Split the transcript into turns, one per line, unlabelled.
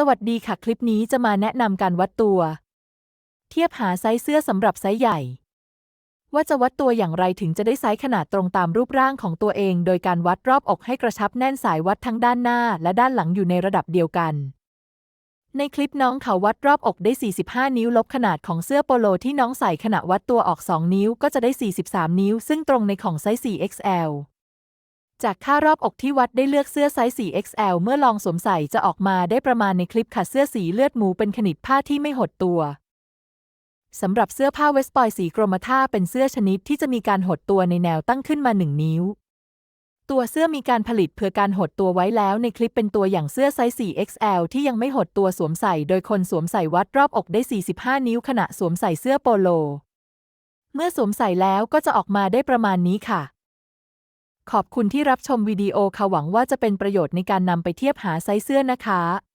สวัสดีค่ะ คลิปนี้จะมาแนะนำการวัดตัว เทียบหาไซส์เสื้อสำหรับไซส์ใหญ่ ว่าจะวัดตัวอย่างไรถึงจะได้ไซส์ขนาดตรงตามรูปร่างของตัวเอง โดยการวัดรอบอกให้กระชับแน่นสายวัดทั้งด้านหน้าและด้านหลังอยู่ในระดับเดียวกัน ในคลิปน้องเขาวัดรอบอกได้ 45 นิ้วลบขนาดของเสื้อโปโลที่น้องใส่ขณะวัดตัวออก 2 นิ้วก็จะได้ 43 นิ้ว ซึ่งตรงในของไซส์ 4XL จากค่ารอบอกที่วัดได้เลือกเสื้อไซส์ 4XL เมื่อลองสวมใส่จะออกมาได้ประมาณในคลิปค่ะเสื้อสีเลือดหมูเป็นขนิดผ้าที่ไม่หดตัวสำหรับเสื้อผ้าเวสปอยสีกรมท่าเป็นเสื้อชนิดที่จะมีการหดตัวในแนวตั้งขึ้นมา1นิ้ว ตัวเสื้อมีการผลิตเพื่อการหดตัวไว้แล้วในคลิปเป็นตัวอย่างเสื้อไซส์ 4XL ที่ยังไม่หดตัวสวมใส่โดยคนสวมใส่วัดรอบอกได้ 45 นิ้วขณะสวมใส่เสื้อโปโล เมื่อสวมใส่แล้วก็จะออกมาได้ประมาณนี้ค่ะ ขอบคุณที่รับชมวิดีโอค่ะหวังว่าจะเป็นประโยชน์ในการนำไปเทียบหาไซส์เสื้อนะคะ